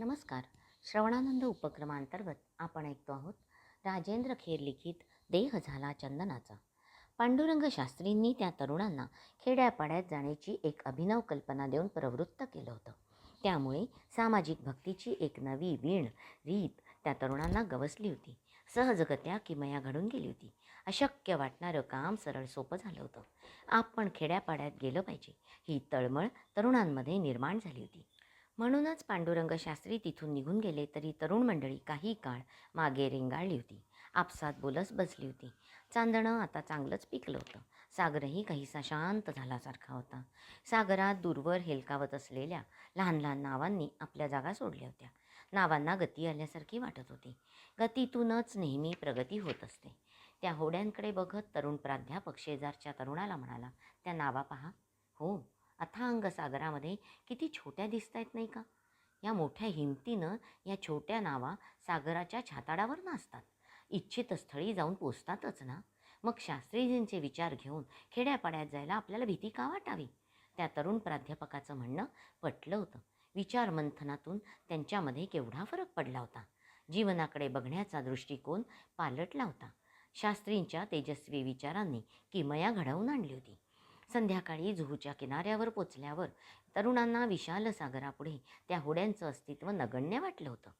नमस्कार. श्रवणानंद उपक्रमांतर्गत आपण ऐकतो आहोत राजेंद्र खेर लिखित देह झाला चंदनाचा. पांडुरंग शास्त्रींनी त्या तरुणांना खेड्यापाड्यात जाण्याची एक अभिनव कल्पना देऊन प्रवृत्त केलं होतं. त्यामुळे सामाजिक भक्तीची एक नवी वीण रीत त्या तरुणांना गवसली होती. सहजगत्या किमया घडून गेली होती. अशक्य वाटणारं काम सरळ सोपं झालं होतं. आपण खेड्यापाड्यात गेलं पाहिजे. ही तळमळ तरुणांमध्ये निर्माण झाली होती. म्हणूनच पांडुरंग शास्त्री तिथून निघून गेले तरी तरुण मंडळी काही काळ मागे रेंगाळली होती. आपसात बोलस बसली होती. चांदणं आता चांगलंच पिकलं होतं. सागरही काहीसा शांत झाल्यासारखा होता. सागरात दूरवर हेलकावत असलेल्या लहान लहान नावांनी आपल्या जागा सोडल्या होत्या. नावांना गती आल्यासारखी वाटत होती. गतीतूनच नेहमी प्रगती होत असते. त्या होड्यांकडे बघत तरुण प्राध्यापक शेजारच्या तरुणाला म्हणाला त्या नावा पहा. हो अथांग सागरामध्ये किती छोट्या दिसत आहेत नाही का? या मोठ्या हिमतीनं या छोट्या नावा सागराच्या छाताडावर नाचतात. इच्छित स्थळी जाऊन पोचतातच ना? मग शास्त्रीजींचे विचार घेऊन खेड्यापाड्यात जायला आपल्याला भीती का वाटावी? त्या तरुण प्राध्यापकाचं म्हणणं पटलं होतं. विचार मंथनातून त्यांच्यामध्ये केवढा फरक पडला होता? जीवनाकडे बघण्याचा दृष्टिकोन पालटला होता. शास्त्रींच्या तेजस्वी विचारांनी किमया घडवून आणली होती. संध्याकाळी जुहूच्या किनाऱ्यावर पोचल्यावर तरुणांना विशाल सागरापुढे त्या होड्यांचं अस्तित्व नगण्य वाटलं होतं.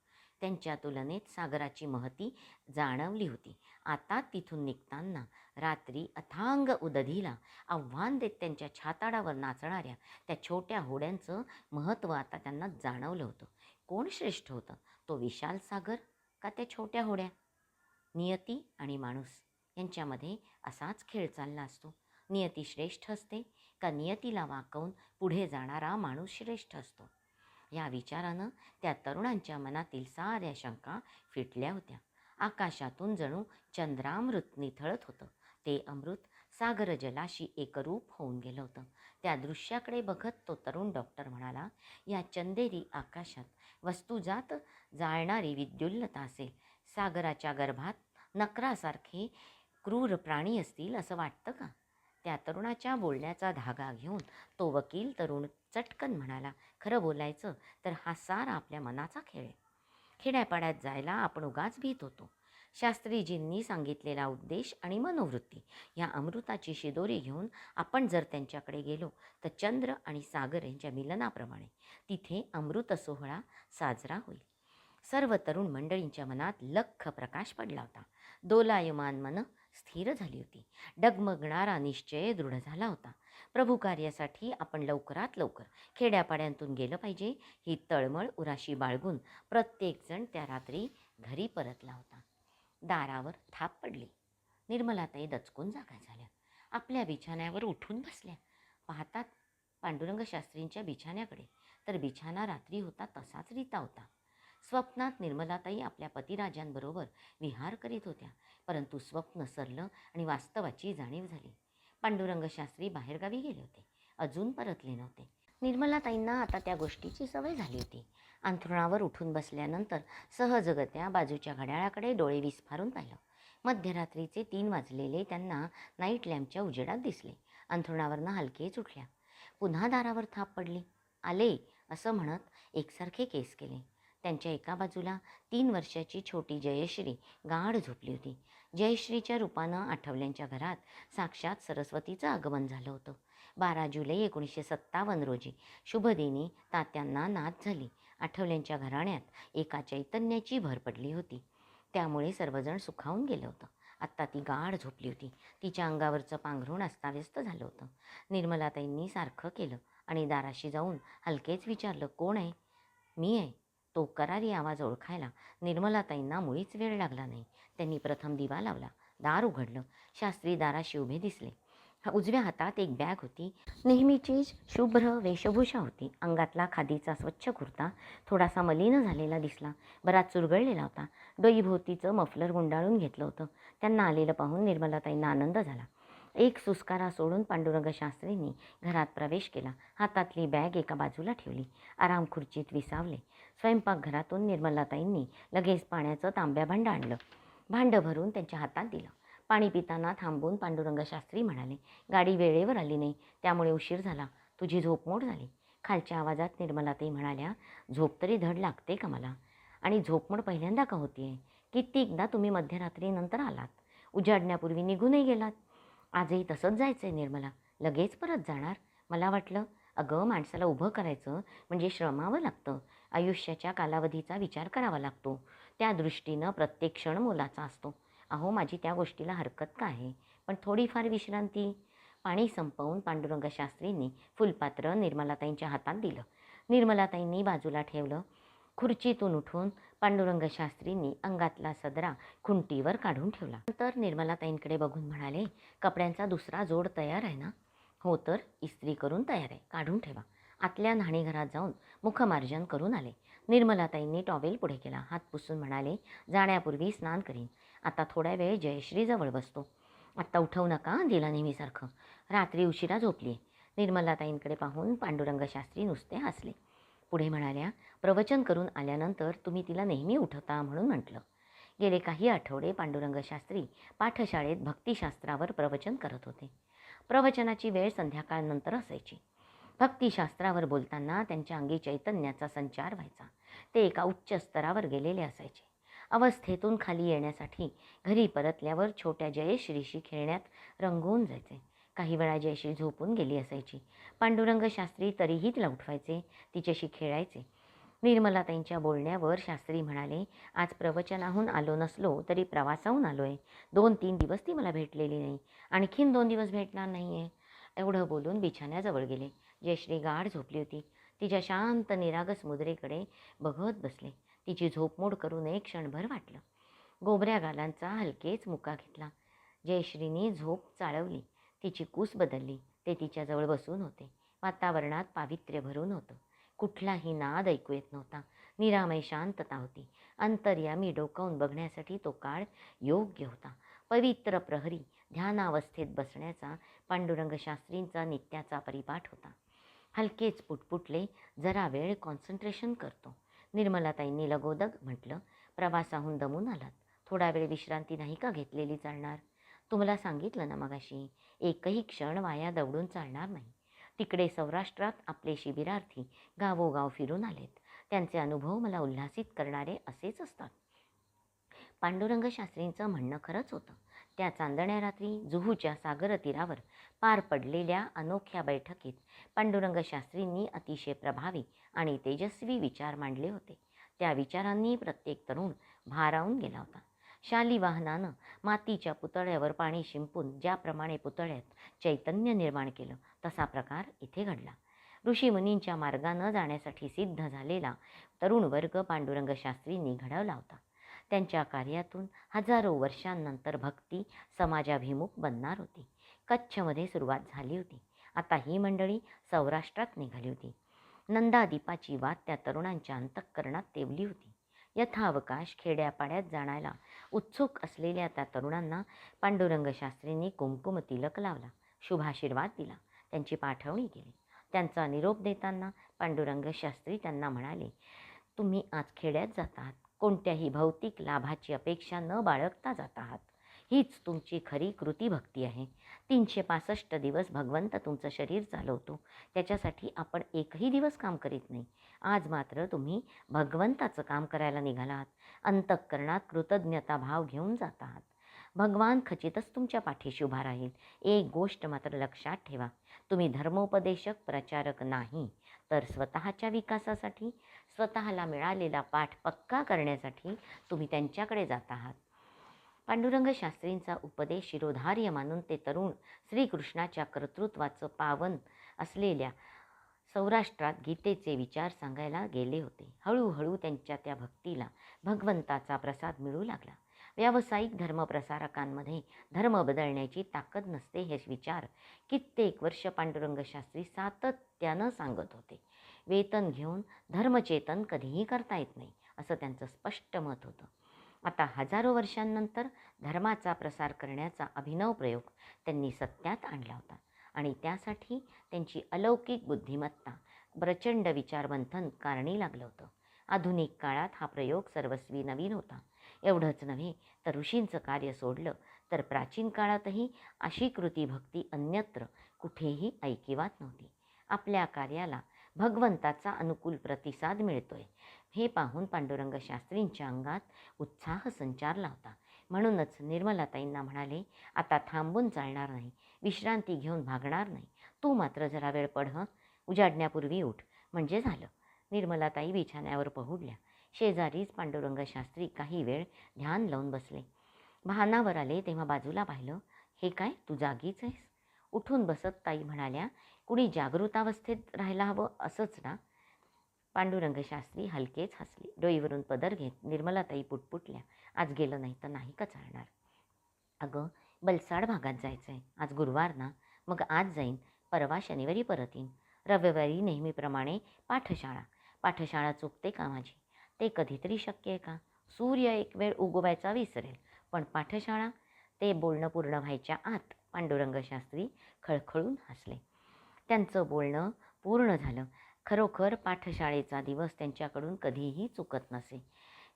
त्यांच्या तुलनेत सागराची महती जाणवली होती. आता तिथून निघताना रात्री अथांग उदधीला आव्हान देत त्यांच्या छाताडावर नाचणाऱ्या त्या छोट्या होड्यांचं महत्त्व आता त्यांना जाणवलं होतं. कोण श्रेष्ठ होतं? तो विशाल सागर का त्या छोट्या होड्या? नियती आणि माणूस यांच्यामध्ये असाच खेळ चालला असतो. नियती श्रेष्ठ असते का नियतीला वाकवून पुढे जाणारा माणूस श्रेष्ठ असतो? या विचारानं त्या तरुणांच्या मनातील साऱ्या शंका फिटल्या होत्या. आकाशातून जणू चंद्रामृत निथळत होतं. ते अमृत सागर जलाशी एकरूप होऊन गेलं होतं. त्या दृश्याकडे बघत तो तरुण डॉक्टर म्हणाला या चंदेरी आकाशात वस्तुजात जाळणारी विद्युल्लता असेल. सागराच्या गर्भात नकरासारखे क्रूर प्राणी असतील असं वाटतं का? त्या तरुणाच्या बोलण्याचा धागा घेऊन तो वकील तरुण चटकन म्हणाला खरं बोलायचं तर हा सारा आपल्या मनाचा खेळ आहे. खेड्यापाड्यात जायला आपण उगाच भीत होतो. शास्त्रीजींनी सांगितलेला उद्देश आणि मनोवृत्ती या अमृताची शिदोरी घेऊन आपण जर त्यांच्याकडे गेलो तर चंद्र आणि सागर यांच्या मिलनाप्रमाणे तिथे अमृत सोहळा साजरा होईल. सर्व तरुण मंडळींच्या मनात लख प्रकाश पडला होता. दोलायमान मन स्थिर झाली होती. डगमगणारा निश्चय दृढ झाला होता. प्रभू कार्यासाठी आपण लवकरात लवकर खेड्यापाड्यांतून गेलं पाहिजे. ही तळमळ उराशी बाळगून प्रत्येकजण त्या रात्री घरी परतला होता. दारावर थाप पडली. निर्मलाताई दचकून जागा झाल्या. आपल्या बिछाण्यावर उठून बसल्या. पाहतात पांडुरंग शास्त्रींच्या बिछाण्याकडे तर बिछाना रात्री होता तसाच रीता होता. स्वप्नात निर्मलाताई आपल्या पतिराजांबरोबर विहार करीत होत्या. परंतु स्वप्न सरलं आणि वास्तवाची जाणीव झाली. पांडुरंग शास्त्री बाहेरगावी गेले होते. अजून परतले नव्हते. निर्मलाताईंना आता त्या गोष्टीची सवय झाली होती. अंथरुणावर उठून बसल्यानंतर सहजगत्या बाजूच्या घड्याळाकडे डोळे विस्फारून पाहिलं. मध्यरात्रीचे तीन वाजलेले त्यांना नाईट लॅम्पच्या उजेडात दिसले. अंथरुणावरनं हलकेच उठल्या. पुन्हा दारावर थाप पडली. आले असं म्हणत एकसारखे केस केले. त्यांच्या एका बाजूला तीन वर्षाची छोटी जयश्री गाढ झोपली होती. जयश्रीच्या रूपानं आठवल्यांच्या घरात साक्षात सरस्वतीचं आगमन झालं होतं. बारा जुलै एकोणीसशे सत्तावन्न रोजी शुभदिनी तात्यांना नाच झाली. आठवल्यांच्या घराण्यात एका चैतन्याची भर पडली होती. त्यामुळे सर्वजण सुखावून गेलं होतं. आत्ता ती गाढ झोपली होती. तिच्या अंगावरचं पांघरून अस्ताव्यस्त झालं होतं. निर्मलाताईंनी सारखं केलं आणि दाराशी जाऊन हलकेच विचारलं कोण आहे? मी आहे. तो करारी आवाज ओळखायला निर्मलाताईंना मुळीच वेळ लागला नाही. त्यांनी प्रथम दिवा लावला. दार उघडलं. शास्त्री दाराशी उभे दिसले. उजव्या हातात एक बॅग होती. नेहमीचीच शुभ्र वेशभूषा होती. अंगातला खादीचा स्वच्छ कुर्ता थोडासा मलिन झालेला दिसला. बराच चुरगळलेला होता. डोईभोवतीचं मफलर गुंडाळून घेतलं होतं. त्यांना आलेलं पाहून निर्मलाताईंना आनंद झाला. एक सुस्कारा सोडून पांडुरंग शास्त्रींनी घरात प्रवेश केला. हातातली बॅग एका बाजूला ठेवली. आराम खुर्चीत विसावले. स्वयंपाकघरातून निर्मलाताईंनी लगेच पाण्याचं तांब्या भांड आणलं. भांडं भरून त्यांच्या हातात दिलं. पाणी पिताना थांबून पांडुरंग शास्त्री म्हणाले गाडी वेळेवर आली नाही. त्यामुळे उशीर झाला. तुझी झोप मोड झाली. खालच्या आवाजात निर्मलाताई म्हणाल्या झोप तरी धड लागते का मला? आणि झोपमोड पहिल्यांदा का होतीये? कित्येकदा तुम्ही मध्यरात्रीनंतर आलात. उजाडण्यापूर्वी निघूनही गेलात. आजही तसंच जायचं आहे निर्मला. लगेच परत जाणार? मला वाटलं अगं माणसाला उभं करायचं म्हणजे श्रमावं लागतं. आयुष्याच्या कालावधीचा विचार करावा लागतो. त्या दृष्टीनं प्रत्येक क्षण मोलाचा असतो. अहो माझी त्या गोष्टीला हरकत का आहे? पण थोडीफार विश्रांती? पाणी संपवून पांडुरंग शास्त्रींनी फुलपात्र निर्मलाताईंच्या हातात दिलं. निर्मलाताईंनी बाजूला ठेवलं. खुर्चीतून उठून पांडुरंग शास्त्रींनी अंगातला सदरा खुंटीवर काढून ठेवला. नंतर निर्मलाताईंकडे बघून म्हणाले कपड्यांचा दुसरा जोड तयार आहे ना? हो तर इस्त्री करून तयार आहे काढून ठेवा. आतल्या न्हाणीघरात जाऊन मुखमार्जन करून आले. निर्मलाताईंनी टॉवेल पुढे केला. हात पुसून म्हणाले जाण्यापूर्वी स्नान करीन. आता थोड्या वेळ जयश्रीजवळ बसतो. आत्ता उठवू नका दिला नेहमीसारखं. रात्री उशिरा झोपली निर्मलाताईंकडे पाहून पांडुरंग शास्त्री नुसते हसले. पुढे म्हणाल्या प्रवचन करून आल्यानंतर तुम्ही तिला नेहमी उठवता म्हणून म्हटलं. गेले काही आठवडे पांडुरंग शास्त्री पाठशाळेत भक्तिशास्त्रावर प्रवचन करत होते. प्रवचनाची वेळ संध्याकाळनंतर असायची. भक्तिशास्त्रावर बोलताना त्यांच्या अंगी चैतन्याचा संचार व्हायचा. ते एका उच्च स्तरावर गेलेले असायचे. अवस्थेतून खाली येण्यासाठी घरी परतल्यावर छोट्या जयश्रीशी खेळण्यात रंगवून जायचे. काही वेळा जयश्री झोपून गेली असायची. पांडुरंग शास्त्री तरीही तिला उठवायचे तिच्याशी खेळायचे. निर्मलाताईंच्या बोलण्यावर शास्त्री म्हणाले आज प्रवचनाहून आलो नसलो तरी प्रवासाहून आलो आहे दोन तीन दिवस ती मला भेटलेली नाही. आणखीन दोन दिवस भेटणार नाही आहे एवढं बोलून बिछाण्याजवळ गेले. जयश्री गाढ झोपली होती. तिच्या शांत निरागस मुद्रेकडे बघत बसले. तिची झोपमोड करून एक क्षणभर वाटलं. गोबऱ्या गालांचा हलकेच मुका घेतला. जयश्रीनी झोप चाळवली. तिची कूस बदलली. ते तिच्याजवळ बसून होते. वातावरणात पावित्र्य भरून होतं. कुठलाही नाद ऐकू येत नव्हता. निरामय शांतता होती. अंतर्यामी डोकावून बघण्यासाठी तो काळ योग्य होता. पवित्र प्रहरी ध्यानावस्थेत बसण्याचा पांडुरंग शास्त्रींचा नित्याचा परिपाठ होता. हलकेच पुटपुटले जरा वेळ कॉन्सन्ट्रेशन करतो. निर्मलाताईंनी लगोदग म्हटलं प्रवासाहून दमून आलात. थोडा वेळ विश्रांती नाही का घेतलेली चालणार? तुम्हाला सांगितलं ना मगाशी एकही क्षण वाया दवडून चालणार नाही. तिकडे सौराष्ट्रात आपले शिबिरार्थी गावोगाव फिरून आलेत. त्यांचे अनुभव मला उल्हासित करणारे असेच असतात. पांडुरंग शास्त्रींचं म्हणणं खरंच होतं. त्या चांदण्या रात्री जुहूच्या सागर तीरावर पार पडलेल्या अनोख्या बैठकीत पांडुरंग शास्त्रींनी अतिशय प्रभावी आणि तेजस्वी विचार मांडले होते. त्या विचारांनी प्रत्येक तरुण भारावून गेला होता. शालिवाहनानं मातीच्या पुतळ्यावर पाणी शिंपून ज्याप्रमाणे पुतळ्यात चैतन्य निर्माण केलं तसा प्रकार इथे घडला. ऋषीमुनींच्या मार्गानं जाण्यासाठी सिद्ध झालेला तरुण वर्ग पांडुरंग शास्त्रींनी घडवला होता. त्यांच्या कार्यातून हजारो वर्षांनंतर भक्ती समाजाभिमुख बनणार होती. कच्छमध्ये सुरुवात झाली होती. आता ही मंडळी सौराष्ट्रात निघाली होती. नंदादीपाची वाद त्या तरुणांच्या अंतःकरणात तेवली होती. यथावकाश खेड्यापाड्यात जाणायला उत्सुक असलेल्या त्या तरुणांना पांडुरंग शास्त्रींनी कुमकुम तिलक लावला शुभाशीर्वाद दिला त्यांची पाठवणी केली. त्यांचा निरोप देताना पांडुरंग शास्त्री त्यांना म्हणाले तुम्ही आज खेड्यात जात आहात कोणत्याही भौतिक लाभाची अपेक्षा न बाळगता जात आहात. हीच तुमची खरी कृती भक्ती आहे. तीनशे पासष्ट दिवस भगवंत तुमचं शरीर चालवतो. त्याच्यासाठी आपण एकही दिवस काम करीत नाही. आज मात्र तुम्ही भगवंताचं काम करायला निघालात. अंतःकरणात कृतज्ञता भाव घेऊन जात आहात भगवान खचितच तुमच्या पाठीशी उभा राहील. एक गोष्ट मात्र लक्षात ठेवा. तुम्ही धर्मोपदेशक प्रचारक नाही तर स्वतःच्या विकासासाठी स्वतःला मिळालेला पाठ पक्का करण्यासाठी तुम्ही त्यांच्याकडे जात आहात. पांडुरंग शास्त्रींचा उपदेश शिरोधार्य मानून ते तरुण श्रीकृष्णाच्या कर्तृत्वाचं पावन असलेल्या सौराष्ट्रात गीतेचे विचार सांगायला गेले होते. हळूहळू त्यांच्या त्या भक्तीला भगवंताचा प्रसाद मिळू लागला. व्यावसायिक धर्मप्रसारकांमध्ये धर्म बदलण्याची ताकद नसते हे विचार कित्येक वर्ष पांडुरंग शास्त्री सातत्यानं सांगत होते. वेतन घेऊन धर्मचेतन कधीही करता येत नाही असं त्यांचं स्पष्ट मत होतं. आता हजारो वर्षांनंतर धर्माचा प्रसार करण्याचा अभिनव प्रयोग त्यांनी सत्यात आणला होता. आणि त्यासाठी त्यांची अलौकिक बुद्धिमत्ता प्रचंड विचारमंथन कारणी लागलं होतं. आधुनिक काळात हा प्रयोग सर्वस्वी नवीन होता. एवढंच नव्हे तर ऋषींचं कार्य सोडलं तर प्राचीन काळातही अशी कृती भक्ती अन्यत्र कुठेही ऐकिवात नव्हती. आपल्या कार्याला भगवंताचा अनुकूल प्रतिसाद मिळतोय. हे पाहून पांडुरंग शास्त्रींच्या अंगात उत्साह संचारला होता म्हणूनच निर्मलाताईंना म्हणाले आता थांबून चालणार नाही. विश्रांती घेऊन भागणार नाही. तू मात्र जरा वेळ पड उजाडण्यापूर्वी उठ. म्हणजे झालं. निर्मलाताई बिछाण्यावर पहुडल्या. शेजारीच पांडुरंग शास्त्री काही वेळ ध्यान लावून बसले. भानावर आले तेव्हा बाजूला पाहिलं. हे काय? तू जागीच आहेस? उठून बसत ताई म्हणाल्या कुणी जागृतावस्थेत राहायला हवं असंच ना? पांडुरंग शास्त्री हलकेच हसले. डोईवरून पदर घेत निर्मलाताई पुटपुटल्या. आज गेलं नाही तर नाही का चालणार? अगं बलसाड भागात जायचं आहे आज गुरुवार ना? मग आज जाईन. परवा शनिवारी परत येईन. रविवारी नेहमीप्रमाणे पाठशाळा. पाठशाळा चुकते का माझी? ते कधीतरी शक्य आहे का? सूर्य एक वेळ उगवायचा विसरेल. पण पाठशाळा? ते बोलणं पूर्ण व्हायच्या आत पांडुरंग शास्त्री खळखळून हसले. त्यांचं बोलणं पूर्ण झालं. खरोखर पाठशाळेचा दिवस त्यांच्याकडून कधीही चुकत नसे.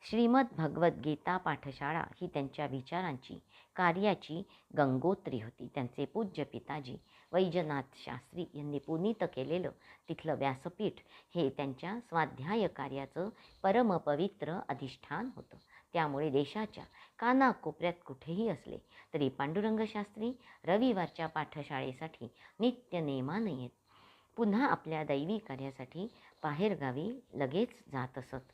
श्रीमद भगवद्गीता पाठशाळा ही त्यांच्या विचारांची कार्याची गंगोत्री होती. त्यांचे पूज्य पिताजी वैजनाथ शास्त्री यांनी पुनीत केलेलं तिथलं व्यासपीठ हे त्यांच्या स्वाध्याय कार्याचं परमपवित्र अधिष्ठान होतं. त्यामुळे देशाच्या कानाकोपऱ्यात कुठेही असले तरी पांडुरंग शास्त्री रविवारच्या पाठशाळेसाठी नित्य नेमानं येत पुन्हा आपल्या दैवी कार्यासाठी बाहेरगावी लगेच जात असत.